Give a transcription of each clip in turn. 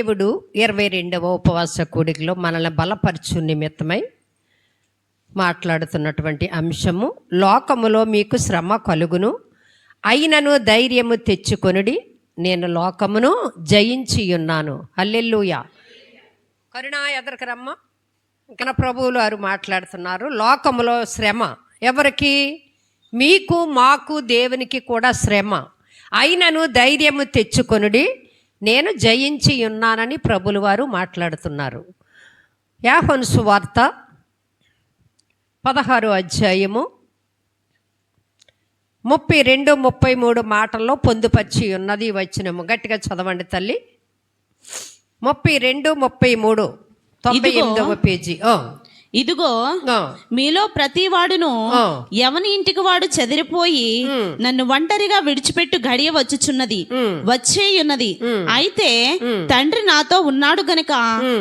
దేవుడు ఇరవై రెండవ ఉపవాస కూడికలో మనల్ని బలపరచు నిమిత్తమై మాట్లాడుతున్నటువంటి అంశము లోకములో మీకు శ్రమ కలుగును అయినను ధైర్యము తెచ్చుకొనుడి నేను లోకమును జయించి ఉన్నాను హల్లెలూయా. కరుణా ఎదరికి రమ్మ. ఇంకా ప్రభువులు వారు మాట్లాడుతున్నారు లోకములో శ్రమ. ఎవరికి? మీకు మాకు దేవునికి కూడా శ్రమ. అయినను ధైర్యము తెచ్చుకొనుడి నేను జయించి ఉన్నానని ప్రభులు వారు మాట్లాడుతున్నారు. యాహోను సువార్త పదహారు అధ్యాయము ముప్పై రెండు ముప్పై మూడు మాటల్లో పొందుపరిచి ఉన్నది ఈ వచనము. గట్టిగా చదవండి తల్లి. ముప్పై రెండు ముప్పై మూడు తొంభై. ఎనిమిదవ పేజీ. ఇదిగో మీలో ప్రతి వాడును. ఎవని ఇంటికి వాడు చెదిరిపోయి నన్ను ఒంటరిగా విడిచిపెట్టు గడియ వచ్చుచున్నది. వచ్చేయున్నది. అయితే తండ్రి నాతో ఉన్నాడు గనుక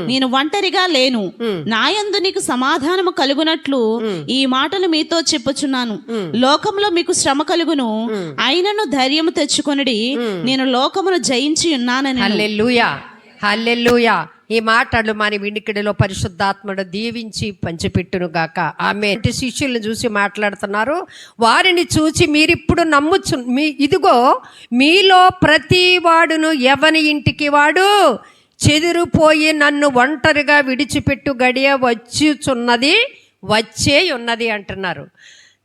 నేను ఒంటరిగా లేను. నాయందు నీకు సమాధానము కలుగునట్లు ఈ మాటలు మీతో చెప్పుచున్నాను. లోకంలో మీకు శ్రమ కలుగును. అయినను ధైర్యము తెచ్చుకొనుడి. నేను లోకమును జయించి ఉన్నానని హల్లెల్లుయా ఈ మాటలు మన వినికిడిలో పరిశుద్ధాత్ముడు దీవించి పంచిపెట్టును గాక. ఆమె శిష్యులను చూసి మాట్లాడుతున్నారు. వారిని చూసి మీరిప్పుడు నమ్ముచు మీ ఇదిగో మీలో ప్రతి వాడును ఎవని ఇంటికి వాడు? చెదిరిపోయి నన్ను ఒంటరిగా విడిచిపెట్టు గడియ వచ్చుచున్నది వచ్చే ఉన్నది అంటున్నారు.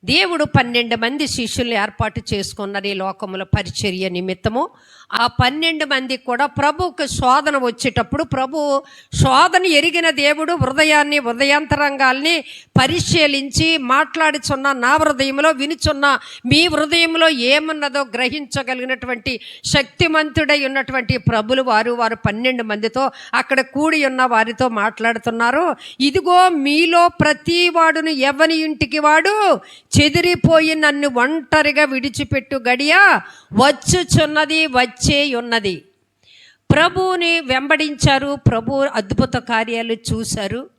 దేవుడు పన్నెండు మంది శిష్యులు ఏర్పాటు చేసుకున్నది ఈ లోకముల పరిచర్య నిమిత్తము. ఆ పన్నెండు మంది కూడా ప్రభువుకు శోధన వచ్చేటప్పుడు ప్రభు శోధన ఎరిగిన దేవుడు హృదయాన్ని హృదయాంతరంగాల్ని పరిశీలించి మాట్లాడుచున్న నా హృదయంలో వినుచున్న మీ హృదయంలో ఏమున్నదో గ్రహించగలిగినటువంటి శక్తిమంతుడై ఉన్నటువంటి ప్రభులు వారు వారు పన్నెండు మందితో అక్కడ కూడి ఉన్న వారితో మాట్లాడుతున్నారు. ఇదిగో మీలో ప్రతి వాడును ఎవని ఇంటికి వాడు? చెదిరిపోయి నన్ను ఒంటరిగా విడిచిపెట్టు గడియా. వచ్చుచున్నది వచ్చి ఉన్నది ప్రభువుని వెంబడించారు ప్రభు అద్భుత కార్యాలు చూశారు.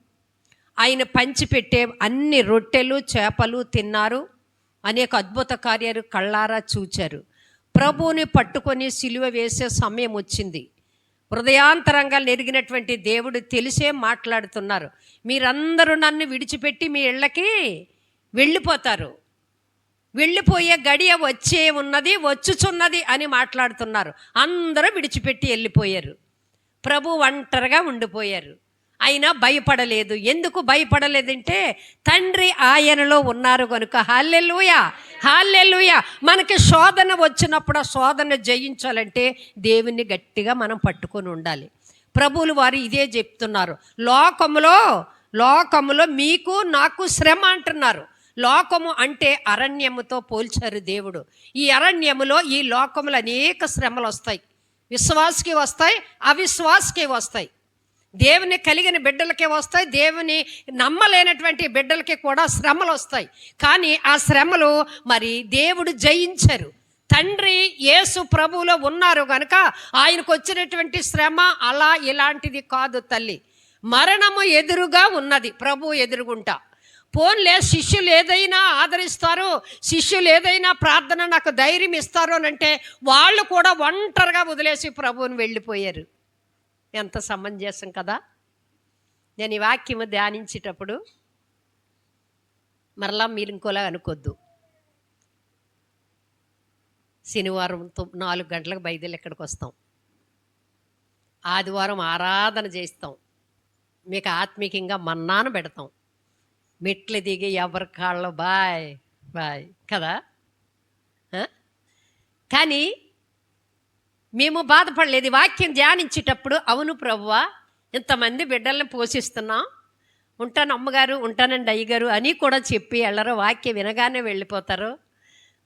ఆయన పంచిపెట్టే అన్ని రొట్టెలు చేపలు తిన్నారు. అనేక అద్భుత కార్యాలు కళ్ళారా చూచారు. ప్రభువుని పట్టుకొని సిలువ వేసే సమయం వచ్చింది. హృదయాంతరంగా నెరిగినటువంటి దేవుడు తెలిసే మాట్లాడుతున్నారు. మీరందరూ నన్ను విడిచిపెట్టి మీ ఇళ్ళకి వెళ్ళిపోతారు. వెళ్ళిపోయే గడియ వచ్చే ఉన్నది వచ్చుచున్నది అని మాట్లాడుతున్నారు. అందరూ విడిచిపెట్టి వెళ్ళిపోయారు. ప్రభు ఒంటరిగా ఉండిపోయారు. అయినా భయపడలేదు. ఎందుకు భయపడలేదంటే తండ్రి ఆయనలో ఉన్నారు కనుక హాల్లెలుయా! హాల్లెలుయా! మనకి శోధన వచ్చినప్పుడు ఆ శోధన జయించాలంటే దేవుణ్ణి గట్టిగా మనం పట్టుకొని ఉండాలి. ప్రభువులు వారు ఇదే చెప్తున్నారు. లోకములో లోకములో మీకు నాకు శ్రమ అంటున్నారు. లోకము అంటే అరణ్యముతో పోల్చారు దేవుడు. ఈ అరణ్యములో ఈ లోకములు అనేక శ్రమలు వస్తాయి. విశ్వాసకి వస్తాయి అవిశ్వాసకి వస్తాయి. దేవుని కలిగిన బిడ్డలకే వస్తాయి దేవుని నమ్మలేనటువంటి బిడ్డలకి కూడా శ్రమలు వస్తాయి. కానీ ఆ శ్రమలు మరి దేవుడు జయించరు. తండ్రి యేసు ప్రభువులో ఉన్నారు కనుక ఆయనకు వచ్చినటువంటి శ్రమ అలా ఇలాంటిది కాదు తల్లి. మరణము ఎదురుగా ఉన్నది ప్రభు ఎదురుగుంటా. పోన్లే శిష్యులు ఏదైనా ఆదరిస్తారు శిష్యులు ఏదైనా ప్రార్థన నాకు ధైర్యం ఇస్తారు అని అంటే వాళ్ళు కూడా ఒంటరిగా వదిలేసి ప్రభువుని వెళ్ళిపోయారు. ఎంత సమంజసం కదా! నేను ఈ వాక్యము ధ్యానించేటప్పుడు మరలా మీరు ఇంకోలా అనుకోద్దు. శనివారం నాలుగు గంటలకు బయలుదేరి ఇక్కడికి వస్తాం? ఆదివారం ఆరాధన చేస్తాం మీకు ఆత్మీకంగా మన్నాను పెడతాం. మెట్లు దిగి ఎవరి కాళ్ళు బాయ్ బాయ్. కదా? కానీ మేము బాధపడలేదు. వాక్యం ధ్యానించేటప్పుడు అవును ప్రభువా ఇంతమంది బిడ్డల్ని పోషిస్తున్నాం. ఉంటాను అమ్మగారు ఉంటానండి అయ్యగారు అని కూడా చెప్పి వెళ్ళరు వాక్యం వినగానే వెళ్ళిపోతారు.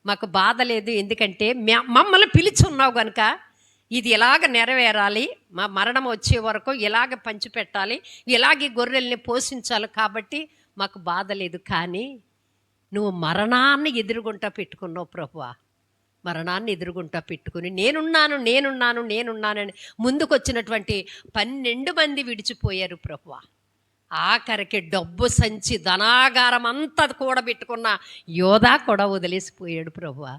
మాకు బాధ లేదు. ఎందుకంటే మమ్మల్ని పిలిచి ఉన్నావు కనుక ఇది ఇలాగ నెరవేరాలి? మా మరణం వచ్చే వరకు ఇలాగ పంచిపెట్టాలి? ఇలాగే గొర్రెల్ని పోషించాలి కాబట్టి మాకు బాధ లేదు కానీ నువ్వు మరణాన్ని ఎదురుగుంటా పెట్టుకున్నావు ప్రభువా. మరణాన్ని ఎదురుగుంటా పెట్టుకుని నేనున్నాను నేనున్నాను నేనున్నానని ముందుకొచ్చినటువంటి పన్నెండు మంది విడిచిపోయారు ప్రభువా. ఆఖరికి డబ్బు సంచి ధనాగారం అంతా కూడా పెట్టుకున్న యోధా కూడా వదిలేసిపోయాడు ప్రభువా.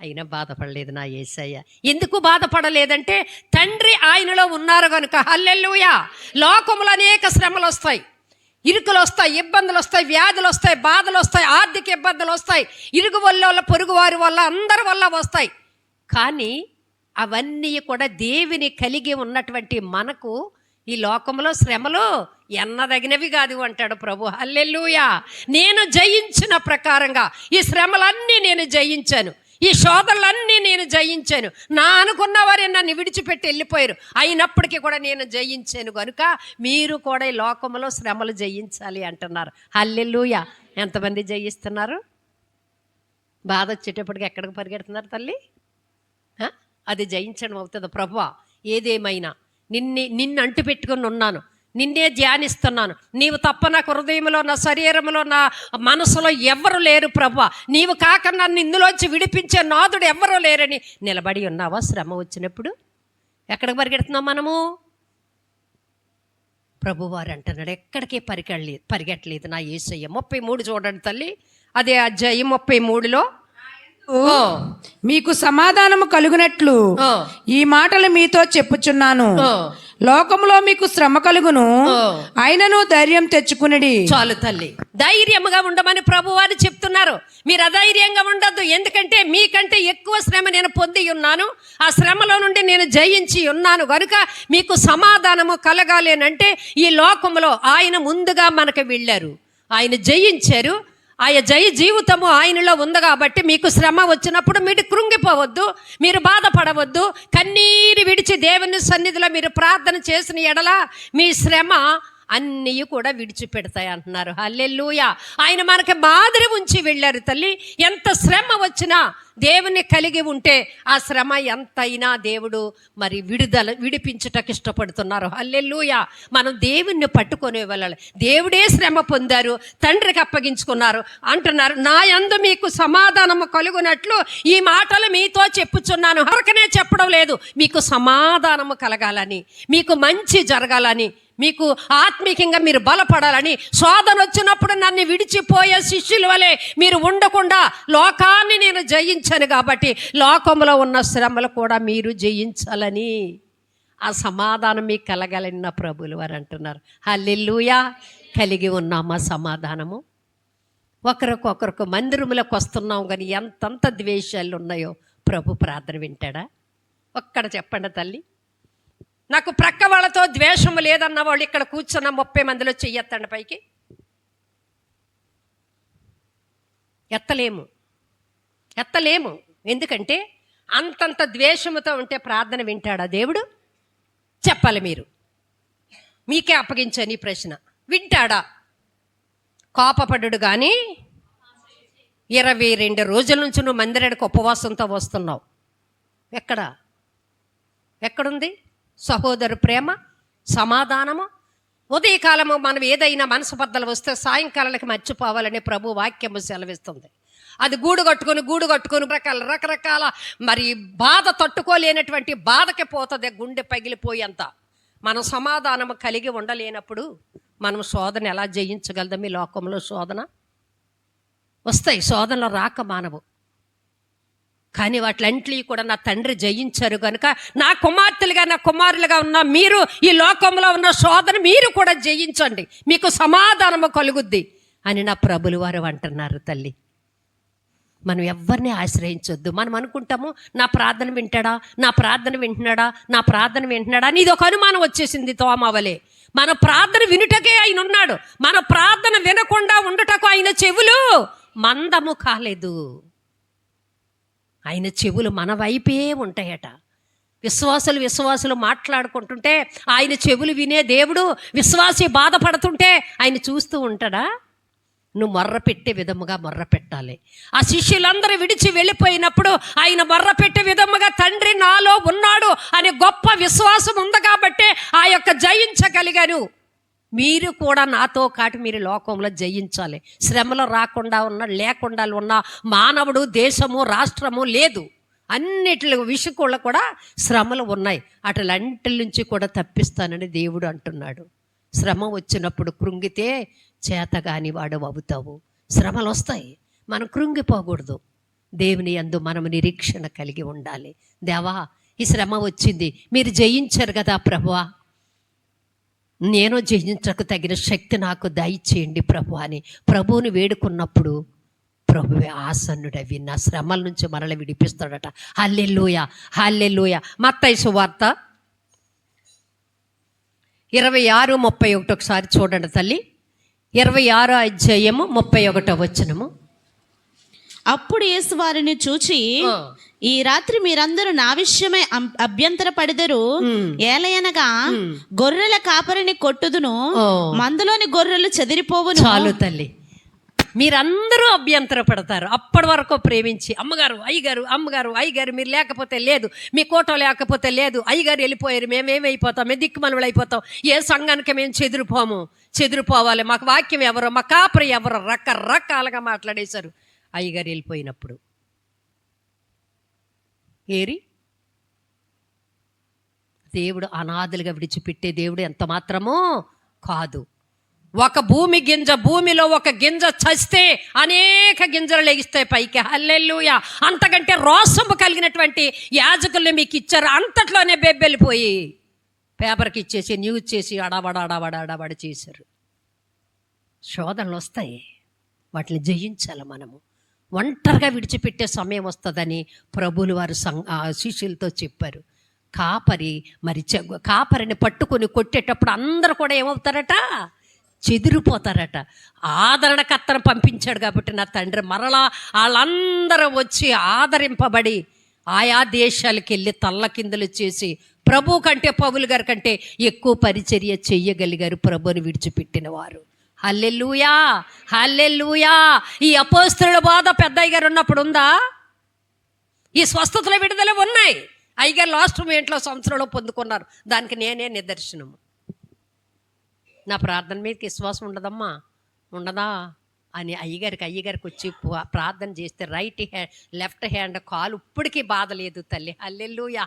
అయినా బాధపడలేదు నా ఏసయ్య. ఎందుకు బాధపడలేదంటే తండ్రి ఆయనలో ఉన్నారు కనుక హల్లెల్లుయా లోకములు అనేక శ్రమలు వస్తాయి ఇరుకులు వస్తాయి ఇబ్బందులు వస్తాయి వ్యాధులు వస్తాయి బాధలు వస్తాయి ఆర్థిక ఇబ్బందులు వస్తాయి ఇరుగు వల్ల పొరుగు వారి వల్ల అందరి వల్ల వస్తాయి. కానీ అవన్నీ కూడా దేవిని కలిగి ఉన్నటువంటి మనకు ఈ లోకంలో శ్రమలు ఎన్నదగినవి కాదు అంటాడు ప్రభు. హల్లెలూయా. నేను జయించిన ప్రకారంగా ఈ శ్రమలన్నీ నేను జయించాను. ఈ శోధనలన్నీ నేను జయించాను. నా అనుకున్న వారే నన్ను విడిచిపెట్టి వెళ్ళిపోయారు. అయినప్పటికీ కూడా నేను జయించాను కనుక మీరు కూడా ఈ లోకంలో శ్రమలు జయించాలి అంటున్నారు. హల్లెలూయా! ఎంతమంది జయిస్తున్నారు? బాధ వచ్చేటప్పటికి ఎక్కడికి పరిగెడుతున్నారు తల్లి? అది జయించడం అవుతుంది. ప్రభు ఏదేమైనా నిన్నే నిన్ను అంటు పెట్టుకుని ఉన్నాను. నిన్నే ధ్యానిస్తున్నాను. నీవు తప్ప నా హృదయంలో నా శరీరంలో నా మనసులో ఎవ్వరు లేరు ప్రభు. నీవు కాక నన్ను ఇందులోంచి విడిపించే నాదుడు ఎవ్వరూ లేరని నిలబడి ఉన్నావా? శ్రమ వచ్చినప్పుడు ఎక్కడికి పరిగెడుతున్నాం మనము? ప్రభువారు అంటున్నాడు ఎక్కడికి పరిగెళ్ళలేదు పరిగెట్టలేదు నా ఏసయ్య. ముప్పై మూడు చూడండి తల్లి. అదే అధ్యాయం ముప్పై మూడులో మీకు సమాధానము కలుగునట్లు ఈ మాటలు మీతో చెప్పుచున్నాను. ఓ. లోకములో మీకు శ్రమ కలుగును. ఓ. అయినను ధైర్యం తెచ్చుకునడి. చాలు తల్లి. ధైర్యంగా ఉండమని ప్రభువారు చెప్తున్నారు. మీరు అధైర్యంగా ఉండొద్దు. ఎందుకంటే మీకంటే ఎక్కువ శ్రమ నేను పొంది ఉన్నాను. ఆ శ్రమలో నుండి నేను జయించి ఉన్నాను. కనుక మీకు సమాధానము కలగాలేనంటే ఈ లోకంలో ఆయన ముందుగా మనకు వెళ్ళారు. ఆయన జయించారు. ఆయా జయ జీవితము ఆయనలో ఉంది కాబట్టి మీకు శ్రమ వచ్చినప్పుడు మీరు కృంగిపోవద్దు మీరు బాధపడవద్దు. కన్నీరు విడిచి దేవుని సన్నిధిలో మీరు ప్రార్థన చేసిన ఎడల మీ శ్రమ అన్నీ కూడా విడిచిపెడతాయి అంటున్నారు. హల్లెలూయ. ఆయన మనకి మాదిరి ఉంచి వెళ్ళారు తల్లి. ఎంత శ్రమ వచ్చినా దేవుని కలిగి ఉంటే ఆ శ్రమ ఎంతైనా దేవుడు మరి విడుదల విడిపించటకు ఇష్టపడుతున్నారు. హల్లెలూయ. మనం దేవుణ్ణి పట్టుకొని వెళ్ళాలి. దేవుడే శ్రమ పొందారు తండ్రికి అప్పగించుకున్నారు అంటున్నారు. నా యందు మీకు సమాధానము కలుగునట్లు ఈ మాటలు మీతో చెప్పుచున్నాను. హరకనే చెప్పడం లేదు. మీకు సమాధానము కలగాలని మీకు మంచి జరగాలని మీకు ఆత్మీకంగా మీరు బలపడాలని శోధన వచ్చినప్పుడు నన్ను విడిచిపోయే శిష్యుల వలె మీరు ఉండకుండా లోకాన్ని నేను జయించాను కాబట్టి లోకంలో ఉన్న శ్రమలు కూడా మీరు జయించాలని. ఆ సమాధానం మీకు కలగాలని నా ప్రభులు వారు అంటున్నారు. హల్లెల్లుయా కలిగి ఉన్నామా సమాధానము. ఒకరికొకరికి మందిరములకు వస్తున్నాం కానీ ఎంతంత ద్వేషాలు ఉన్నాయో ప్రభు ప్రార్థన వింటాడా? ఒక్కడ చెప్పండి తల్లి. నాకు ప్రక్క వాళ్ళతో ద్వేషము లేదన్న వాళ్ళు ఇక్కడ కూర్చున్న ముప్పై మందిలో చెయ్యెత్తండి పైకి. ఎత్తలేము. ఎత్తలేము. ఎందుకంటే అంతంత ద్వేషముతో ఉంటే ప్రార్థన వింటాడా దేవుడు? చెప్పాలి మీరు. మీకే అప్పగించాను ఈ ప్రశ్న. వింటాడా? కోపపడు కానీ ఇరవై రెండు రోజుల నుంచి నువ్వు మందిరానికి ఉపవాసంతో వస్తున్నావు. ఎక్కడ? ఎక్కడుంది? సహోదరు ప్రేమ సమాధానము. ఉదయకాలము మనం ఏదైనా మనసు బద్దలు వస్తే సాయంకాలానికి మర్చిపోవాలని ప్రభు వాక్యము సెలవిస్తుంది. అది గూడు కట్టుకొని గూడు కట్టుకొని రకాల రకరకాల మరి బాధ తట్టుకోలేనటువంటి బాధకి పోతుంది గుండె పగిలిపోయేంత. మనం సమాధానము కలిగి ఉండలేనప్పుడు మనం శోధన ఎలా జయించగలదాం ఈ లోకంలో శోధన? వస్తాయి శోధనలు రాక మానవు. కానీ వాటిలంటివి కూడా నా తండ్రి జయించారు కనుక నా కుమార్తెలుగా నా కుమారులుగా ఉన్న మీరు ఈ లోకంలో ఉన్న శోధన మీరు కూడా జయించండి. మీకు సమాధానము కలుగుద్ది అని నా ప్రభులు వారు అంటున్నారు తల్లి. మనం ఎవరిని ఆశ్రయించొద్దు. మనం అనుకుంటాము నా ప్రార్థన వింటాడా నా ప్రార్థన వింటున్నాడా నా ప్రార్థన వింటున్నాడా అని ఇది ఒక అనుమానం వచ్చేసింది తోమావలే. మన ప్రార్థన వినుటకే ఆయన ఉన్నాడు. మన ప్రార్థన వినకుండా ఉండటకు ఆయన చెవులు మందము కాలేదు. ఆయన చెవులు మన వైపే ఉంటాయట. విశ్వాసులు విశ్వాసులు మాట్లాడుకుంటుంటే ఆయన చెవులు వినే దేవుడు విశ్వాసి బాధపడుతుంటే ఆయన చూస్తూ ఉంటాడా? నువ్వు మొర్ర పెట్టే విధముగా మొర్ర పెట్టాలి. ఆ శిష్యులందరూ విడిచి వెళ్ళిపోయినప్పుడు ఆయన మొర్ర పెట్టే విధముగా తండ్రి నాలో ఉన్నాడు అనే గొప్ప విశ్వాసం ఉంది కాబట్టే ఆ యొక్క జయించగలిగాను. మీరు కూడా నాతో కాటి మీరు లోకంలో జయించాలి. శ్రమలు రాకుండా ఉన్న లేకుండా ఉన్న మానవుడు దేశము రాష్ట్రము లేదు. అన్నిటి విషయంలో కూడా శ్రమలు ఉన్నాయి. అటులంటి నుంచి కూడా తప్పిస్తానని దేవుడు అంటున్నాడు. శ్రమ వచ్చినప్పుడు కృంగితే చేతగాని వాడు అవుతావు. శ్రమలు వస్తాయి. మనం కృంగిపోకూడదు. దేవుని యందు మనము నిరీక్షణ కలిగి ఉండాలి. దేవా ఈ శ్రమ వచ్చింది. మీరు జయించారు కదా ప్రభువా. నేను జయించకు తగిన శక్తి నాకు దయచేయండి ప్రభు అని ప్రభువుని వేడుకున్నప్పుడు ప్రభువే ఆసన్నుడవి. నా శ్రమల నుంచి మనల్ని విడిపిస్తాడట. హల్లెలూయ హల్లెలూయ. మత్తయి సువార్త ఇరవై ఆరు ముప్పై ఒకటి ఒకసారి చూడండి తల్లి. ఇరవై ఆరో అధ్యాయము ముప్పై ఒకటో వచనము. అప్పుడు యేసు వారిని చూచి ఈ రాత్రి మీరందరూ నా విషయమే అభ్యంతర పడిదరు ఏలయనగా గొర్రెల కాపరిని కొట్టుదును. మందలోని గొర్రెలు చెదిరిపోవును. చాలు తల్లి. మీరందరూ అభ్యంతర పడతారు అప్పటి వరకు ప్రేమించి అమ్మగారు అయ్యగారు అమ్మగారు అయ్యగారు మీరు లేకపోతే లేదు. మీ కోట లేకపోతే లేదు. అయ్యగారు వెళ్ళిపోయారు. మేమేమైపోతాం మేము దిక్కుమనులు అయిపోతాం. ఏ సంఘానికి మేము చెదిరిపోము? చెదిరిపోవాలి. మాకు వాక్యం ఎవరో? మా కాపరి ఎవరో? రకరకాలుగా మాట్లాడేశారు. అయ్యగారు వెళ్ళిపోయినప్పుడు. ఏరి? దేవుడు అనాథలుగా విడిచిపెట్టే దేవుడు ఎంత మాత్రమో కాదు. ఒక భూమి గింజ భూమిలో ఒక గింజ చస్తే అనేక గింజలు లెగిస్తాయి పైకి. హల్లెలూయ! అంతకంటే రోసము కలిగినటువంటి యాజకుల్ని మీకు ఇచ్చారు. అంతట్లోనే బెబ్బెళ్ళిపోయి పేపర్కి ఇచ్చేసి న్యూస్ చేసి అడబడ అడబడ అడవడ చేశారు. శోధనలు వస్తాయి. వాటిని జయించాలి మనము. ఒంటరిగా విడిచిపెట్టే సమయం వస్తుందని ప్రభులు వారు సం శిష్యులతో చెప్పారు. కాపరి మరి కాపరిని పట్టుకొని కొట్టేటప్పుడు అందరూ కూడా ఏమవుతారట? చెదిరిపోతారట. ఆదరణకర్తను పంపించాడు కాబట్టి నా తండ్రి మరలా వాళ్ళందరూ వచ్చి ఆదరింపబడి ఆయా దేశాలకు వెళ్ళి తల్ల కిందలు చేసి ప్రభు కంటే పౌలు గారి కంటే ఎక్కువ పరిచర్య చెయ్యగలిగారు ప్రభుని విడిచిపెట్టిన వారు. హల్లెలూయా హల్లెల్లుయా ఈ అపోస్తుల బాధ పెద్ద అయ్యగారు ఉన్నప్పుడు ఉందా? ఈ స్వస్థతల విడుదల ఉన్నాయి. అయ్యగారు లాస్ట్ ఇంట్లో సంవత్సరంలో పొందుకున్నారు. దానికి నేనే నిదర్శనము. నా ప్రార్థన మీద విశ్వాసం ఉండదమ్మా. ఉండదా? అని అయ్యగారికి అయ్యగారికి వచ్చి ప్రార్థన చేస్తే రైట్ హ్యాండ్ లెఫ్ట్ హ్యాండ్ కాలు ఇప్పటికీ బాధ లేదు తల్లి. అల్లెల్లుయా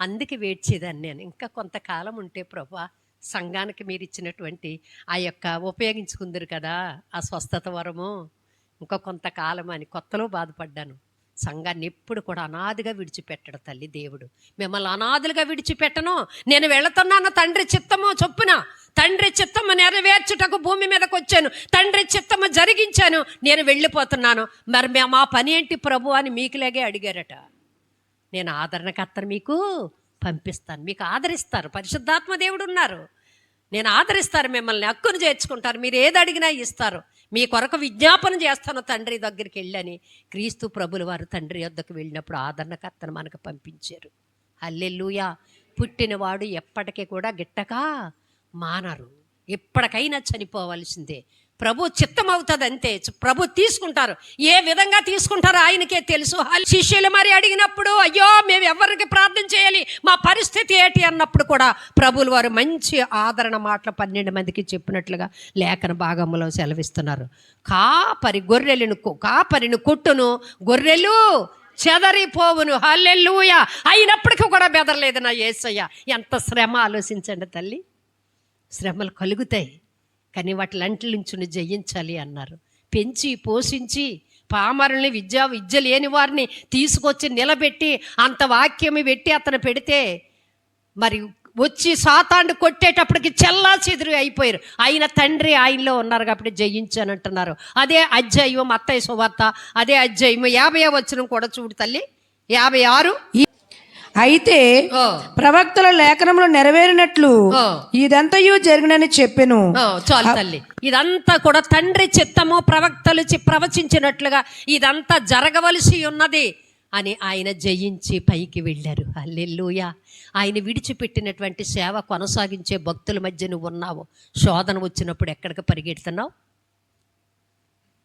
అందుకే వేడ్చేదాన్ని నేను. ఇంకా కొంతకాలం ఉంటే ప్రభా సంఘానికి మీరు ఇచ్చినటువంటి ఆ యొక్క ఉపయోగించుకుందరు కదా ఆ స్వస్థత వరము. ఇంకా కొంతకాలం అని కొత్తలో బాధపడ్డాను. సంఘాన్ని ఎప్పుడు కూడా అనాదిగా విడిచిపెట్టడు తల్లి దేవుడు. మిమ్మల్ని అనాథులుగా విడిచిపెట్టను. నేను వెళుతున్నాను తండ్రి చిత్తము చొప్పున. తండ్రి చిత్తము నెరవేర్చుటకు భూమి మీదకి వచ్చాను తండ్రి చిత్తము జరిగించాను. నేను వెళ్ళిపోతున్నాను. మరి మేము మా పని ఏంటి ప్రభు అని మీకులాగే అడిగారట. నేను ఆదరణకర్త మీకు. పంపిస్తాను. మీకు ఆదరిస్తారు. పరిశుద్ధాత్మ దేవుడు ఉన్నారు నేను ఆదరిస్తారు మిమ్మల్ని. హక్కును చేర్చుకుంటారు. మీరు ఏది అడిగినా ఇస్తారు. మీ కొరకు విజ్ఞాపన చేస్తాను తండ్రి దగ్గరికి వెళ్ళని. క్రీస్తు ప్రభులు వారు తండ్రి వద్దకు వెళ్ళినప్పుడు ఆదరణకర్తను మనకు పంపించారు. అల్లెల్లుయా పుట్టినవాడు ఎప్పటికీ కూడా గిట్టక మానరు. ఎప్పటికైనా చనిపోవలసిందే. ప్రభు చిత్తం అవుతుంది అంతే ప్రభు తీసుకుంటారు. ఏ విధంగా తీసుకుంటారో ఆయనకే తెలుసు. శిష్యులు మరి అడిగినప్పుడు అయ్యో మేము ఎవరికి ప్రార్థన చేయాలి? మా పరిస్థితి ఏంటి? అన్నప్పుడు కూడా ప్రభులు వారు మంచి ఆదరణ మాటలు పన్నెండు మందికి చెప్పినట్లుగా లేఖన భాగంలో సెలవిస్తున్నారు. కాపరి గొర్రెలను కాపరిని కొట్టును గొర్రెలు చెదరిపోవును. హల్లెల్లుయ అయినప్పటికీ కూడా బెదరలేదు నా ఏసయ్య ఎంత శ్రమ ఆలోచించండి తల్లి. శ్రమలు కలుగుతాయి. కానీ వాటి లంటి నుంచి జయించాలి అన్నారు. పెంచి పోషించి పామరుల్ని విద్య విద్య లేని వారిని తీసుకొచ్చి నిలబెట్టి అంత వాక్యము పెట్టి అతను పెడితే మరి వచ్చి సాతాండు కొట్టేటప్పటికి చెల్లా చెదురు అయిపోయారు. ఆయన తండ్రి ఆయనలో ఉన్నారు కాబట్టి జయించానంటున్నారు అదే అధ్యాయం అత్తయ్య సువార్త అదే అధ్యాయం యాభై వచ్చిన కూడా చూడు తల్లి. యాభై ఆరు. అయితే ప్రవక్తల లేఖనములు నెరవేరినట్లు. ఇదంతయు జరిగినని చెప్పెను. చాలు తల్లి. ఇదంతా కూడా తండ్రి చిత్తము ప్రవక్తలు ప్రవచించినట్లుగా ఇదంతా జరగవలసి ఉన్నది అని ఆయన జయించి పైకి వెళ్ళారు. హల్లెలూయా. ఆయన విడిచిపెట్టినటువంటి సేవ కొనసాగించే భక్తుల మధ్య నువ్వు ఉన్నావు. శోధన వచ్చినప్పుడు ఎక్కడికి పరిగెడుతున్నావు?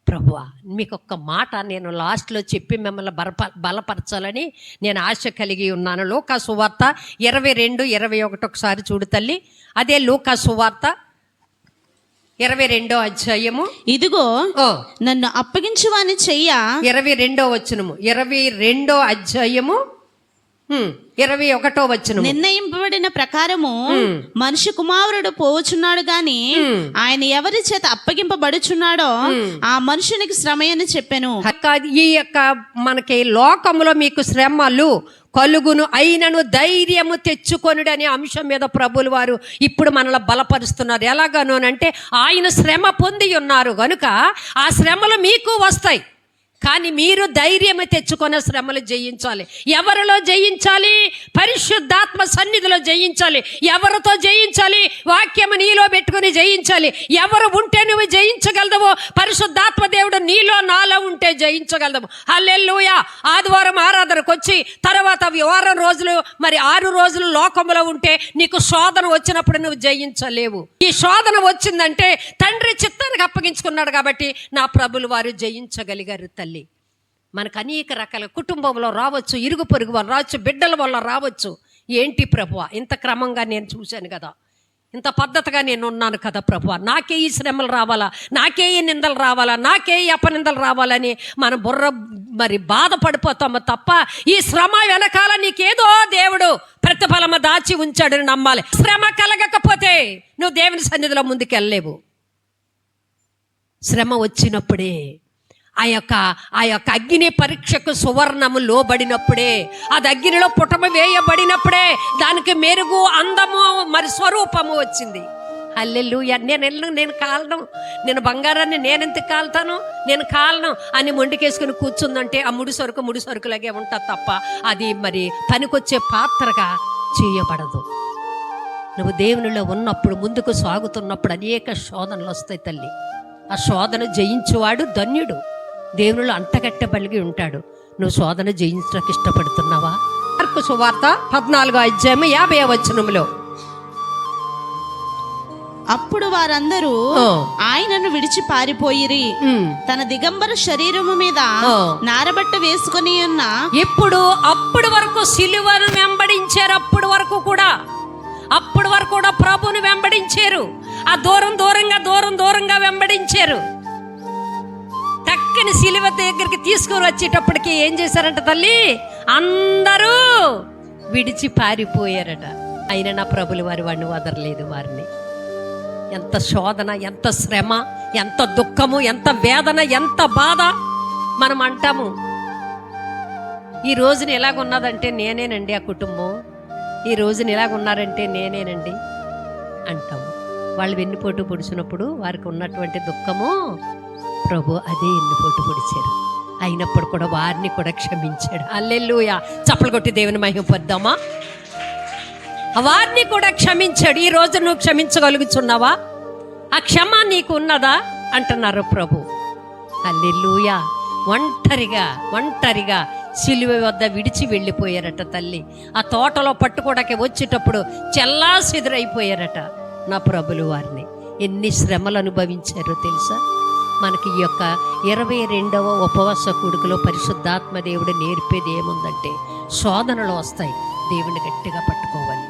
ప్రభువా మీకు ఒక్క మాట నేను లాస్ట్లో చెప్పి మిమ్మల్ని బలప బలపరచాలని నేను ఆశ కలిగి ఉన్నాను. లోకా సువార్త ఇరవై రెండు ఇరవై ఒకటి ఒకసారి చూడు తల్లి. అదే లోకా సువార్త ఇరవై రెండో అధ్యాయము. ఇదిగో ఓ. నన్ను అప్పగించువాని చెయ్య. ఇరవై రెండో వచనము. ఇరవై రెండో అధ్యాయము. ఇరవై ఒకటో వచ్చిన నిర్ణయింపబడిన ప్రకారము మనిషి కుమారుడు పోవచున్నాడు గాని ఆయన ఎవరి చేత అప్పగింపబడుచున్నాడో ఆ మనుషునికి శ్రమయని చెప్పాను. ఈ యొక్క మనకి లోకములో మీకు శ్రమలు కలుగును అయినను ధైర్యము తెచ్చుకొనుడు అనే అంశం మీద ప్రభులు వారు ఇప్పుడు మనల్ని బలపరుస్తున్నారు. ఎలాగను అంటే ఆయన శ్రమ పొంది ఉన్నారు. కనుక ఆ శ్రమలు మీకు వస్తాయి. కానీ మీరు ధైర్యం తెచ్చుకునే శ్రమలు జయించాలి. ఎవరిలో జయించాలి? పరిశుద్ధాత్మ సన్నిధిలో జయించాలి. ఎవరితో జయించాలి? వాక్యము నీలో పెట్టుకుని జయించాలి. ఎవరు ఉంటే నువ్వు జయించగలదవో పరిశుద్ధాత్మ దేవుడు నీలో నాలో ఉంటే జయించగలదము హల్లెలూయా! ఆదివారం ఆరాధనకు వచ్చి తర్వాత వారం రోజులు మరి ఆరు రోజులు లోకములో ఉంటే నీకు శోధన వచ్చినప్పుడు నువ్వు జయించలేవు. ఈ శోధన వచ్చిందంటే తండ్రి చిత్తానికి అప్పగించుకున్నాడు కాబట్టి నా ప్రభులు వారు జయించగలిగారు తల్లి. మనకు అనేక రకాల కుటుంబంలో రావచ్చు ఇరుగు పొరుగు వల్ల రావచ్చు బిడ్డల వల్ల రావచ్చు. ఏంటి ప్రభువ? ఇంత క్రమంగా నేను చూశాను కదా. ఇంత పద్ధతిగా నేను ఉన్నాను కదా ప్రభువ. నాకే ఈ శ్రమలు రావాలా? నాకే ఈ నిందలు రావాలా? నాకే ఈ అపనిందలు రావాలని మన బుర్ర మరి బాధపడిపోతాము తప్ప ఈ శ్రమ వెనకాల నీకేదో దేవుడు ప్రతిఫలమ దాచి ఉంచాడని నమ్మాలి. శ్రమ కలగకపోతే నువ్వు దేవుని సన్నిధిలో ముందుకెళ్ళలేవు. శ్రమ వచ్చినప్పుడే ఆ యొక్క ఆ యొక్క అగ్ని పరీక్షకు సువర్ణము లోబడినప్పుడే అది అగ్నిలో పుటమ వేయబడినప్పుడే దానికి మెరుగు అందము మరి స్వరూపము వచ్చింది. అల్లెల్లు నేను ఎల్లు నేను కాలను నేను బంగారాన్ని నేనెంత కాలుతాను? నేను కాలను అని మొండికేసుకుని కూర్చుందంటే ఆ ముడి సరుకు ముడి సరుకులాగే ఉంటుంది తప్ప అది మరి పనికొచ్చే పాత్రగా చేయబడదు. నువ్వు దేవునిలో ఉన్నప్పుడు ముందుకు సాగుతున్నప్పుడు అనేక శోధనలు వస్తాయి తల్లి. ఆ శోధన జయించువాడు ధన్యుడు. దేవునిలో అంటగట్టబలిగి ఉంటాడు. నువ్వు శోధన జయించడానికి ఇష్టపడుతున్నావా? మార్కు సువార్త పద్నాలుగో అధ్యాయం యాభై వచనములో. అప్పుడు వారందరూ. ఆయనను విడిచి పారిపోయిరి. తన దిగంబర శరీరము మీద. నారబట్ట వేసుకొని ఉన్న ఇప్పుడు అప్పుడు వరకు సిలువను వెంబడించారు. అప్పుడు వరకు కూడా. అప్పుడు వరకు కూడా ప్రభుని వెంబడించారు. ఆ దూరం దూరంగా దూరం దూరంగా వెంబడించారు. టక్కని శిలువ దగ్గరికి తీసుకొని వచ్చేటప్పటికి ఏం చేశారంట తల్లి? అందరూ విడిచి పారిపోయారట. అయినా నా ప్రభులు వారి వాడిని వదరలేదు వారిని. ఎంత శోధన ఎంత శ్రమ ఎంత దుఃఖము ఎంత వేదన ఎంత బాధ మనం అంటాము. ఈ రోజున ఎలాగున్నదంటే నేనేనండి ఆ కుటుంబం. ఈ రోజున ఎలాగున్నారంటే నేనేనండి అంటాము. వాళ్ళు వెన్నుపోటు పొడిచినప్పుడు వారికి ఉన్నటువంటి దుఃఖము ప్రభు అదే ఎన్నుపోటు పొడిచారు. అయినప్పుడు కూడా వారిని కూడా క్షమించాడు. అల్లెల్లుయ చప్పలు కొట్టి దేవుని మహిమ పొద్దామా వారిని కూడా క్షమించాడు. ఈ రోజు నువ్వు క్షమించగలుగుతున్నావా ఆ క్షమ నీకు ఉన్నదా? అంటున్నారు ప్రభు. అల్లెల్లుయ ఒంటరిగా ఒంటరిగా సిలువ వద్ద విడిచి వెళ్ళిపోయారట తల్లి. ఆ తోటలో పట్టుకోవడానికి వచ్చేటప్పుడు చెల్లాసిదురైపోయారట నా ప్రభులు వారిని. ఎన్ని శ్రమలు అనుభవించారో తెలుసా? మనకి ఈ యొక్క ఇరవై రెండవ ఉపవాస కొడుకులో పరిశుద్ధాత్మ దేవుడు నేర్పేది ఏముందంటే శోధనలు వస్తాయి దేవుని గట్టిగా పట్టుకోవాలి.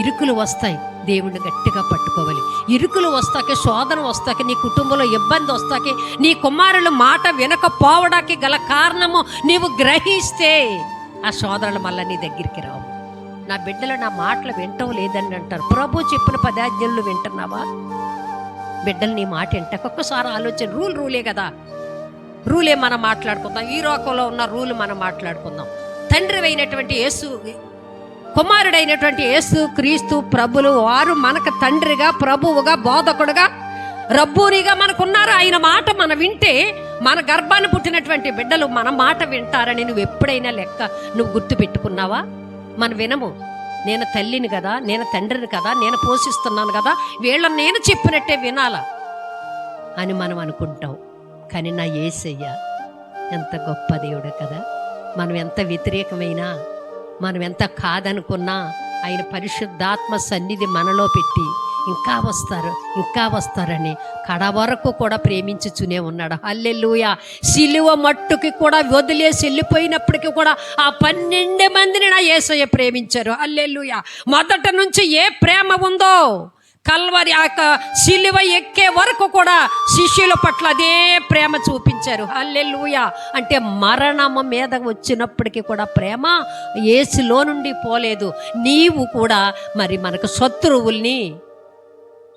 ఇరుకులు వస్తాయి దేవుణ్ణి గట్టిగా పట్టుకోవాలి. ఇరుకులు వస్తాకే శోధన వస్తాకే నీ కుటుంబంలో ఇబ్బంది వస్తాకే నీ కుమారులు మాట వినకపోవడానికి గల కారణము నీవు గ్రహిస్తే ఆ శోధనలు మళ్ళీ నీ దగ్గరికి రావు. నా బిడ్డలు నా మాటలు వింటం లేదని అంటారు. ప్రభు చెప్పిన పదాజ్ఞలు వింటున్నావా? బిడ్డలు నీ మాట వింటాక ఒక్కసారి ఆలోచన రూల్ రూలే కదా. రూలే మనం మాట్లాడుకుందాం. ఈ లోకంలో ఉన్న రూల్ మనం మాట్లాడుకుందాం. తండ్రి అయినటువంటి యేసు కుమారుడైనటువంటి యేసు క్రీస్తు ప్రభులు వారు మనకు తండ్రిగా ప్రభువుగా బోధకుడుగా రబ్బూనిగా మనకున్నారు. ఆయన మాట మనం వింటే మన గర్భాన్ని పుట్టినటువంటి బిడ్డలు మన మాట వింటారని నువ్వు ఎప్పుడైనా లెక్క నువ్వు గుర్తు పెట్టుకున్నావా మనం వినము. నేను తల్లిని కదా నేను తండ్రిని కదా నేను పోషిస్తున్నాను కదా వీళ్ళని నేను చెప్పినట్టే వినాలా అని మనం అనుకుంటాం. కానీ నా ఏసయ్య ఎంత గొప్ప దేవుడు కదా. మనం ఎంత వ్యతిరేకమైనా మనం ఎంత కాదనుకున్నా ఆయన పరిశుద్ధాత్మ సన్నిధి మనలో పెట్టి ఇంకా వస్తారు ఇంకా వస్తారని కడ వరకు కూడా ప్రేమించుచునే ఉన్నాడు. అల్లెలుయ శిలువ మట్టుకి కూడా వదిలేసి వెళ్ళిపోయినప్పటికీ కూడా ఆ పన్నెండు మందిని నా యేసయ్య ప్రేమించారు. అల్లెలుయ మొదట నుంచి ఏ ప్రేమ ఉందో కల్వరి ఆ యొక్క శిలువ ఎక్కే వరకు కూడా శిష్యుల పట్ల అదే ప్రేమ చూపించారు. హల్లెలూయా. అంటే మరణము మీద వచ్చినప్పటికీ కూడా ప్రేమ ఏసులో నుండి పోలేదు. నీవు కూడా మరి మనకు శత్రువుల్ని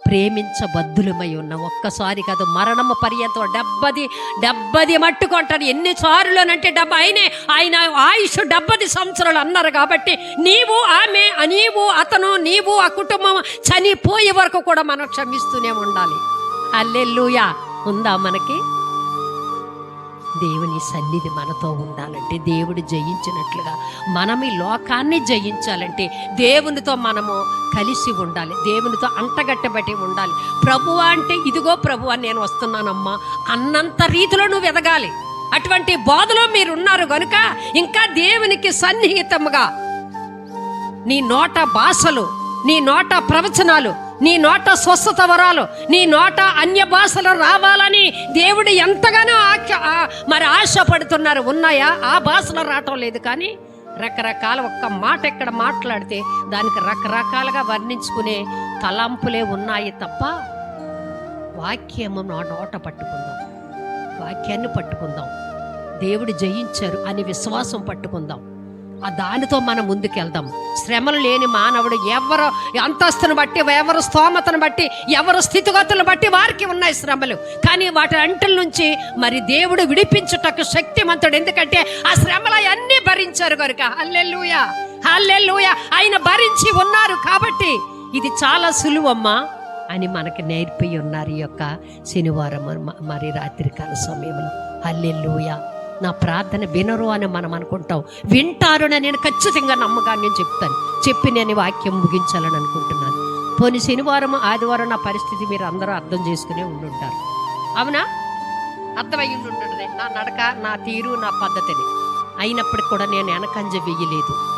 ప్రేమించబద్దులమై ఉన్న ఒక్కసారి కాదు మరణము పర్యంతం డెబ్బది డెబ్బది మట్టుకుంటారు. ఎన్నిసార్లునంటే డెబ్బ అయినే ఆయన ఆయుష్ డెబ్బది సంవత్సరాలు అన్నారు కాబట్టి నీవు ఆమె నీవు అతను నీవు ఆ కుటుంబం చనిపోయే వరకు కూడా మనం క్షమిస్తూనే ఉండాలి. అల్లెల్లుయా ఉందా మనకి? దేవుని సన్నిధి మనతో ఉండాలంటే దేవుడు జయించినట్లుగా మనం ఈ లోకాన్ని జయించాలంటే దేవునితో మనము కలిసి ఉండాలి. దేవునితో అంటగట్టబట్టి ఉండాలి. ప్రభువ అంటే ఇదిగో ప్రభువా నేను వస్తున్నానమ్మా. అన్నంత రీతిలో నువ్వు ఎదగాలి. అటువంటి బోధలో మీరు ఉన్నారు కనుక ఇంకా దేవునికి సన్నిహితముగా నీ నోట భాషలు నీ నోట ప్రవచనాలు నీ నోట స్వస్థత వరాలు నీ నోట అన్య భాషలు రావాలని దేవుడు ఎంతగానో ఆఖ్య- మరి ఆశపడుతున్నారు. ఉన్నాయా? ఆ భాషలో రావటం లేదు కానీ రకరకాల ఒక్క మాట ఎక్కడ మాట్లాడితే దానికి రకరకాలుగా వర్ణించుకునే తలంపులే ఉన్నాయి తప్ప వాక్యము నా నోట పట్టుకుందాం. వాక్యాన్ని పట్టుకుందాం. దేవుడు జయించారు అని విశ్వాసం పట్టుకుందాం. దానితో మనం ముందుకెళ్దాం. శ్రమలు లేని మానవుడు ఎవరు అంతస్తును బట్టి ఎవరు స్తోమతను బట్టి ఎవరు స్థితిగతులను బట్టి వారికి ఉన్నాయి శ్రమలు. కానీ వాటి అంటల నుంచి మరి దేవుడు విడిపించుటకు శక్తిమంతుడు. ఎందుకంటే ఆ శ్రమలు అన్నీ భరించారు కనుక హల్లెలూయా హల్లెలూయా. ఆయన భరించి ఉన్నారు కాబట్టి ఇది చాలా సులువమ్మా అని మనకి నేర్పి ఉన్నారు ఈ యొక్క శనివారం మరి రాత్రికాల సమయంలో. హల్లెలూయా. నా ప్రార్థన వినరు అని మనం అనుకుంటాం. వింటారు అని నేను ఖచ్చితంగా నమ్మకాన్ని నేను చెప్తాను. చెప్పి నేను వాక్యం ముగించాలని అనుకుంటున్నాను. పోనీ శనివారం ఆదివారం నా పరిస్థితి మీరు అందరూ అర్థం చేసుకునే ఉండుంటారు. అవునా? అర్థమై ఉండుంటుంది. నా నడక నా తీరు నా పద్ధతిని. అయినప్పటికి కూడా నేను వెనకంజ వెయ్యలేదు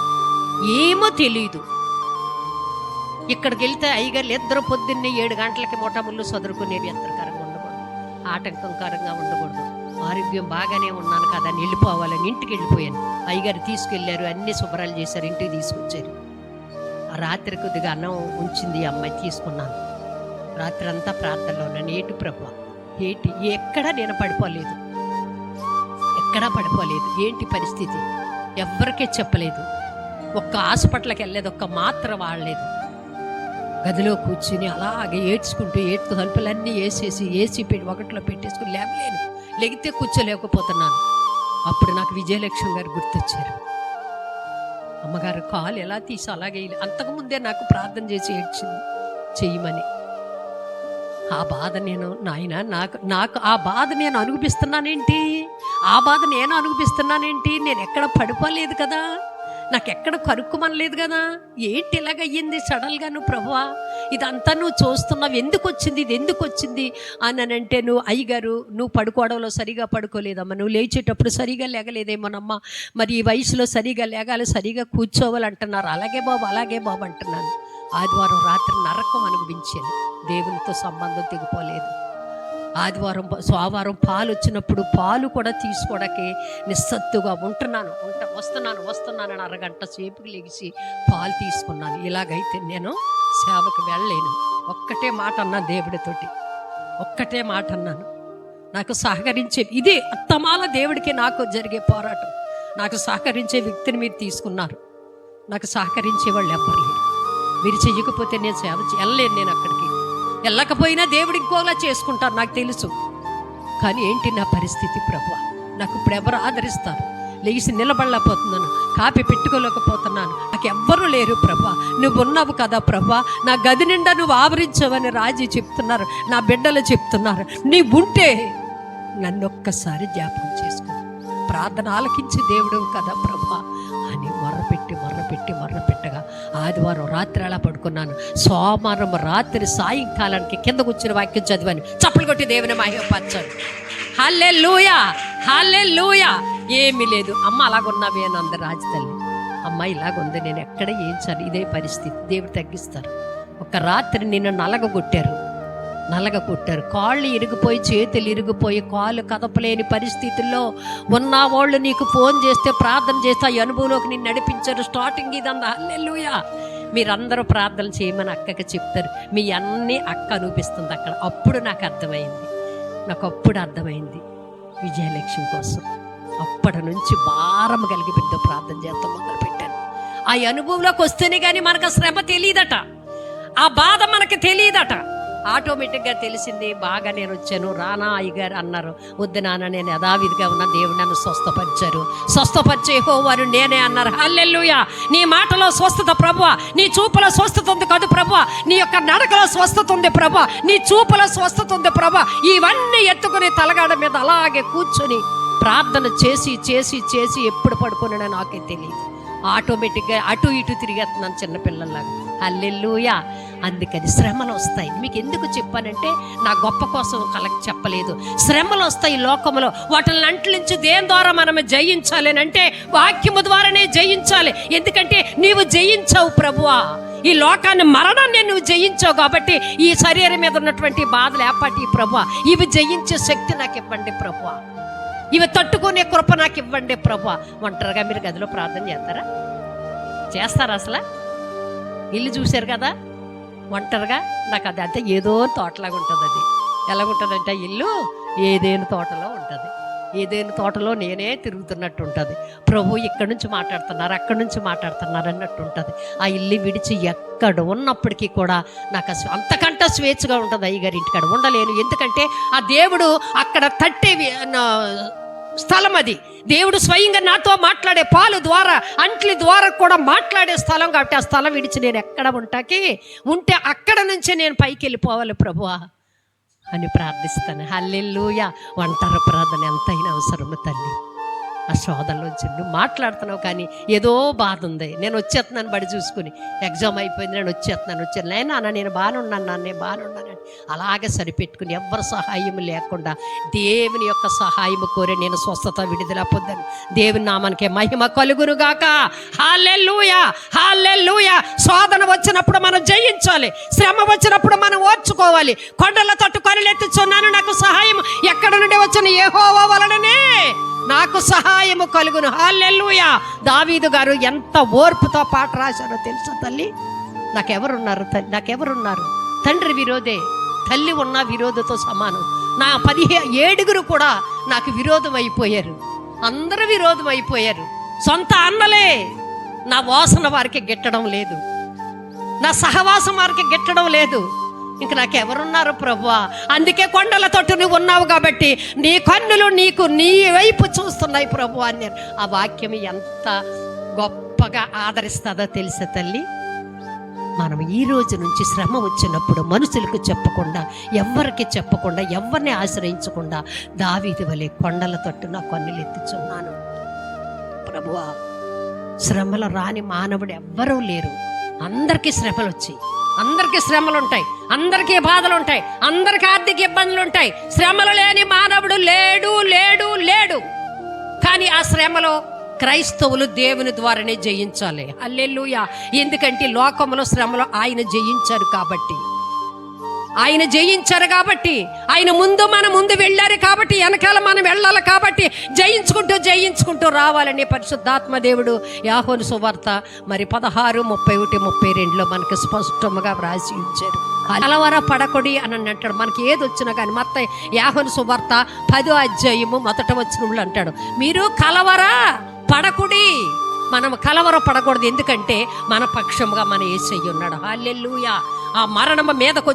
ఏమో తెలియదు ఇక్కడికి వెళ్తే అయ్యగారు ఇద్దరు పొద్దున్నే ఏడు గంటలకి మొట్టముళ్ళు సదురుకునేవి ఎంతకరంగా ఉండకూడదు. ఆటంకంకరంగా ఉండకూడదు. ఆరోగ్యం బాగానే ఉన్నాను కదా అని వెళ్ళిపోవాలని ఇంటికి వెళ్ళిపోయాను. అయ్యగారు తీసుకెళ్ళారు అన్ని శుభ్రాలు చేశారు ఇంటికి తీసుకొచ్చారు. ఆ రాత్రి కొద్దిగా అన్నం ఉంచింది అమ్మాయి తీసుకున్నాను. రాత్రి అంతా ప్రార్థనలో ఉన్నాను. ఏటి ప్రభు ఏటి ఎక్కడా నేను పడిపోలేదు. ఎక్కడా పడిపోలేదు. ఏంటి పరిస్థితి? ఎవ్వరికీ చెప్పలేదు. ఒక్క హాస్పిటల్కి వెళ్ళలేదు ఒక్క మాత్ర వాడలేదు. గదిలో కూర్చుని అలాగే ఏడ్చుకుంటూ ఏడ్చు తలుపులన్నీ వేసేసి ఏసీ పెట్టి ఒకటిలో పెట్టేసుకుని లేవలేను. లెగితే కూర్చోలేకపోతున్నాను. అప్పుడు నాకు విజయలక్ష్మి గారు గుర్తొచ్చారు. అమ్మగారు కాలు ఎలా తీసి అలాగే అంతకుముందే నాకు ప్రార్థన చేసి ఏడ్చింది చెయ్యమని. ఆ బాధ నేను నాయన నాకు నాకు ఆ బాధ నేను అనుభవిస్తున్నానేంటి? ఆ బాధ నేను అనుభవిస్తున్నానేంటి? నేను ఎక్కడ పడిపోలేదు కదా? నాకు ఎక్కడ కరుక్కుమనలేదు కదా? ఏంటి ఇలాగయ్యింది సడన్గా నువ్వు ప్రభువా? ఇదంతా నువ్వు చూస్తున్నావు ఎందుకు వచ్చింది ఇది ఎందుకు వచ్చింది అని అని అంటే నువ్వు అయ్యగారు నువ్వు పడుకోవడంలో సరిగా పడుకోలేదమ్మా. నువ్వు లేచేటప్పుడు సరిగా లేగలేదేమోనమ్మా. మరి ఈ వయసులో సరిగా లేగాలి సరిగా కూర్చోవాలి అంటున్నారు అలాగే బాబు అలాగే బాబు అంటున్నాను. ఆదివారం రాత్రి నరకం అనుభవించాను. దేవునితో సంబంధం తెగిపోలేదు. ఆదివారం సోమవారం పాలు వచ్చినప్పుడు పాలు కూడా తీసుకోవడానికి నిస్సత్తుగా ఉంటున్నాను. ఉంట వస్తున్నాను వస్తున్నాను అని అరగంట సేపుకి లెగిసి పాలు తీసుకున్నాను. ఇలాగైతే నేను సేవకు వెళ్ళలేను. ఒక్కటే మాట అన్నాను దేవుడితోటి. ఒక్కటే మాట అన్నాను. నాకు సహకరించే ఇది అత్తమాల దేవుడికి నాకు జరిగే పోరాటం. నాకు సహకరించే వ్యక్తిని మీరు తీసుకున్నారు. నాకు సహకరించే వాళ్ళు ఎవ్వరు లేరు. మీరు చెయ్యకపోతే నేను సేవ వెళ్ళలేను నేను అక్కడికి. వెళ్ళకపోయినా దేవుడు ఇంకోలా చేసుకుంటారు నాకు తెలుసు. కానీ ఏంటి నా పరిస్థితి ప్రభు నాకు ఇప్పుడు ఎవరు ఆదరిస్తారు. లేచి నిలబడలేకపోతున్నాను. కాపీ పెట్టుకోలేకపోతున్నాను. నాకు ఎవ్వరూ లేరు ప్రభా నువ్వు ఉన్నావు కదా ప్రభా నా గది నిండా నువ్వు ఆవరించవని రాజీ చెప్తున్నారు. నా బిడ్డలు చెప్తున్నారు. నీ ఉంటే నన్ను ఒక్కసారి జ్ఞాపకం చేసుకో. ప్రార్థన ఆలకించి దేవుడు కదా ప్రభా అని మొరపెట్టి ఆదివారం రాత్రి అలా పడుకున్నాను. సోమవారం రాత్రి సాయంకాలానికి కింద కూర్చుని వాక్యం చదివాను. చప్పలు కొట్టి దేవుని మహిమపరచాను. హల్లే లూయా హల్లే లూయా ఏమీ లేదు. అమ్మ అలాగున్నావే అని అందరు రాజు అమ్మ ఇలాగుంది నేను ఎక్కడ ఏం చాలి ఇదే పరిస్థితి. దేవుడు తగ్గిస్తారు. ఒక రాత్రి నిన్ను నలగొట్టారు నలగ కొట్టారు. కాళ్ళు ఇరిగిపోయి చేతులు ఇరిగిపోయి కాళ్ళు కదపలేని పరిస్థితుల్లో ఉన్న వాళ్ళు నీకు ఫోన్ చేస్తే ప్రార్థన చేస్తే ఆ అనుభవంలోకి నేను నడిపించారు. స్టార్టింగ్ ఇదంతా. హల్లెలూయా! మీరందరూ ప్రార్థన చేయమని అక్కకి చెప్తారు. మీ అన్నీ అక్క అనిపిస్తుంది అక్కడ. అప్పుడు నాకు అర్థమైంది. నాకు అప్పుడు అర్థమైంది విజయలక్ష్మి కోసం. అప్పటి నుంచి భారం కలిగి బిడ్డ ప్రార్థన చేస్తాం మొదలుపెట్టాను ఆ అనుభవంలోకి వస్తేనే కానీ మనకు శ్రమ తెలియదట. ఆ బాధ మనకి తెలియదట. ఆటోమేటిక్గా తెలిసింది బాగా నేను వచ్చాను. రానా అయ్యగారు అన్నారు వద్దు నాన్న నేను యథావిధిగా ఉన్న దేవుడు నన్ను స్వస్థపరిచారు. స్వస్థపరిచే వారు నేనే అన్నారు. హల్లెల్లుయా నీ మాటలో స్వస్థత ప్రభు నీ చూపులో స్వస్థత ఉంది కాదు ప్రభు నీ యొక్క నడకలో స్వస్థత ఉంది ప్రభు నీ చూపులో స్వస్థత ఉంది ప్రభు ఇవన్నీ ఎత్తుకుని తలగాడ మీద అలాగే కూర్చొని ప్రార్థన చేసి చేసి చేసి ఎప్పుడు పడుకున్నాడో నాకే తెలియదు ఆటోమేటిక్గా అటు ఇటు తిరిగేస్తున్నాను చిన్నపిల్లల్లాగా అల్లెల్లుయా అందుకని శ్రమలు వస్తాయి. మీకు ఎందుకు చెప్పానంటే నా గొప్ప కోసం కలెక్ట్ చెప్పలేదు. శ్రమలు వస్తాయి లోకంలో వాటిని అంట్లించి దేని ద్వారా మనం జయించాలి అని అంటే వాక్యము ద్వారానే జయించాలి. ఎందుకంటే నీవు జయించావు ప్రభువా. ఈ లోకాన్ని మరణాన్ని నువ్వు జయించావు కాబట్టి ఈ శరీరం మీద ఉన్నటువంటి బాధలు ఏపాటి ప్రభు ఇవి జయించే శక్తి నాకు ఇవ్వండి ప్రభువా. ఇవి తట్టుకునే కృప నాకు ఇవ్వండి ప్రభు ఒంటరిగా మీరు గదిలో ప్రార్థన చేస్తారా? చేస్తారా అసలు? ఇల్లు చూశారు కదా? ఒంటరిగా నాకు అది అంటే ఏదో తోటలాగా ఉంటుంది అది. ఎలాగుంటుందంటే ఇల్లు ఏదేని తోటలో ఉంటుంది. ఏదేని తోటలో నేనే తిరుగుతున్నట్టు ఉంటుంది. ప్రభు ఇక్కడి నుంచి మాట్లాడుతున్నారు అక్కడి నుంచి మాట్లాడుతున్నారు అన్నట్టు ఉంటుంది. ఆ ఇల్లు విడిచి ఎక్కడ ఉన్నప్పటికీ కూడా నాకు అంతకంటే స్వేచ్ఛగా ఉంటుంది అయ్యగారి ఇంటికాడ. ఉండలేను. ఎందుకంటే ఆ దేవుడు అక్కడ తట్టేవి నా స్థలం అది. దేవుడు స్వయంగా నాతో మాట్లాడే పాలు ద్వారా అంట్లి ద్వారా కూడా మాట్లాడే స్థలం కాబట్టి ఆ స్థలం విడిచి నేను ఎక్కడ ఉంటాకి? ఉంటే అక్కడ నుంచే నేను పైకి వెళ్ళిపోవాలి ప్రభువా అని ప్రార్థిస్తాను. హల్లెల్లుయా ఒంటరి ప్రార్థన ఎంతైనా అవసరము తల్లి. ఆ శోధనలోంచి నువ్వు మాట్లాడుతున్నావు కానీ ఏదో బాధ ఉంది. నేను వచ్చేస్తున్నాను బడి చూసుకుని. ఎగ్జామ్ అయిపోయింది నేను వచ్చేస్తున్నాను. వచ్చాను నేను నాన్న నేను బాగానే ఉన్నాను నాన్న నేను బాగానే అలాగే సరిపెట్టుకుని ఎవరి సహాయం లేకుండా దేవుని యొక్క సహాయం కోరి నేను స్వస్థత విడుదల పొందాను. దేవుని నామానికి మహిమ కలుగురుగాక హాలెల్లుయా హాలెల్లుయా శోధన వచ్చినప్పుడు మనం జయించాలి. శ్రమ వచ్చినప్పుడు మనం ఓర్చుకోవాలి. కొండల తట్టు కొనలెత్తుచున్నాను నాకు సహాయం ఎక్కడ నుండి వచ్చిన ఏహోవా వలననే. నాకు సహాయము కలుగును. హాలెల్లుయా. దావీదు గారు ఎంత ఓర్పుతో పాట రాశారో తెలుసా తల్లి? నాకెవరున్నారు తల్లి? నాకెవరున్నారు? తండ్రి విరోధే. తల్లి ఉన్న విరోధతో సమానం. నా పదిహే ఏడుగురు కూడా నాకు విరోధం అయిపోయారు అందరూ విరోధం అయిపోయారు సొంత అన్నలే. నా వాసన వారికి గిట్టడం లేదు. నా సహవాసం వారికి గిట్టడం లేదు. ఇంక నాకెవరున్నారు ప్రభువా? అందుకే కొండల తొట్టు నువ్వు ఉన్నావు కాబట్టి నీ కన్నులు నీకు నీ వైపు చూస్తున్నాయి ప్రభు అని నేను. ఆ వాక్యం ఎంత గొప్పగా ఆదరిస్తుందో తెలుసా తల్లి? మనం ఈ రోజు నుంచి శ్రమ వచ్చినప్పుడు మనుషులకు చెప్పకుండా ఎవ్వరికి చెప్పకుండా ఎవరిని ఆశ్రయించకుండా దావీది వలె కొండల తట్టు నా కన్నులు ఎత్తుచున్నాను. ప్రభువా శ్రమలు రాని మానవుడు ఎవ్వరూ లేరు. అందరికీ శ్రమలు వచ్చాయి అందరికీ శ్రమలు ఉంటాయి అందరికీ బాధలు ఉంటాయి అందరికీ ఆర్థిక ఇబ్బందులు ఉంటాయి శ్రమలు లేని మానవుడు లేడు లేడు లేడు. కానీ ఆ శ్రమలో క్రైస్తవులు దేవుని ద్వారానే జయించాలి. అల్లెల్లుయా ఎందుకంటే లోకంలో శ్రమలో ఆయన జయించారు కాబట్టి. ఆయన జయించారు కాబట్టి ఆయన ముందు మన ముందు వెళ్ళారు కాబట్టి వెనకాల మనం వెళ్ళాలి కాబట్టి జయించుకుంటూ జయించుకుంటూ రావాలని పరిశుద్ధాత్మ దేవుడు యాహోను సువార్త మరి పదహారు ముప్పై ఒకటి ముప్పై రెండులో మనకి స్పష్టంగా వ్రాసి ఉంచారు కలవర పడకొడి అని అంటాడు మనకి ఏది వచ్చినా కానీ మత్త యాహోను సువార్త పదో అధ్యాయము మొదట వచ్చినప్పుడు అంటాడు. మీరు కలవర పడకుడి. మనం కలవర పడకూడదు. ఎందుకంటే మన పక్షముగా మన ఏసయ్య ఉన్నాడు. హాల్లెల్లుయా ఆ మరణము మీదకు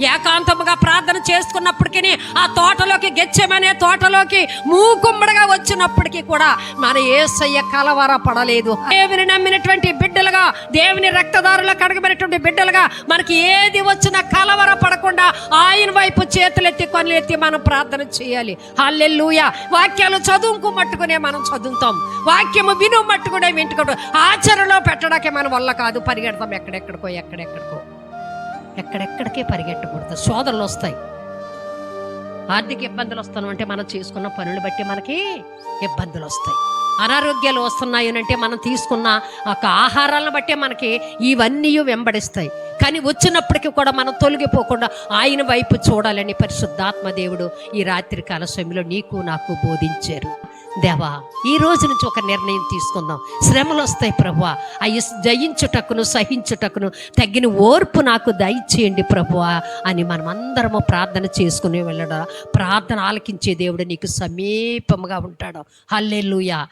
ఏకాంతముగా ప్రార్థన చేసుకున్నప్పటికీ ఆ తోటలోకి గెచ్చమనే తోటలోకి మూకుమ్మడిగా వచ్చినప్పటికీ కూడా మన ఏసయ్య కలవర పడలేదు దేవుని నమ్మినటువంటి బిడ్డలుగా దేవుని రక్తదారుల కడగబడినటువంటి బిడ్డలుగా మనకి ఏది వచ్చినా కలవర పడకుండా ఆయన వైపు చేతులెత్తి కొనులెత్తి మనం ప్రార్థన చేయాలి. హల్లెల్లుయ వాక్యాలు చదువుకు మట్టుకునే మనం చదువుతాం. వాక్యము విను మట్టుకునే వింటుకుంటాం. ఆచరణలో పెట్టడానికి మన వల్ల కాదు. పరిగెడతాం ఎక్కడెక్కడికో ఎక్కడెక్కడికో. ఎక్కడెక్కడికే పరిగెట్టకూడదు. శోధనలు వస్తాయి. ఆర్థిక ఇబ్బందులు వస్తున్నాం అంటే మనం చేసుకున్న పనులు బట్టి మనకి ఇబ్బందులు వస్తాయి. అనారోగ్యాలు వస్తున్నాయి అంటే మనం తీసుకున్న ఒక ఆహారాలను బట్టే మనకి ఇవన్నీ వెంబడిస్తాయి. కానీ వచ్చినప్పటికీ కూడా మనం తొలగిపోకుండా ఆయన వైపు చూడాలని పరిశుద్ధాత్మ దేవుడు ఈ రాత్రి కాల సమయంలో నీకు నాకు బోధించారు. దేవా ఈ రోజు నుంచి ఒక నిర్ణయం తీసుకుందాం. శ్రమలు వస్తాయి ప్రభు అవి జయించుటకును సహించుటకును తగిన ఓర్పు నాకు దయచేయండి ప్రభు అని మనం అందరము ప్రార్థన చేసుకుని వెళ్ళడం. ప్రార్థన ఆలకించే దేవుడు నీకు సమీపంగా ఉంటాడు. హల్లెలుయా.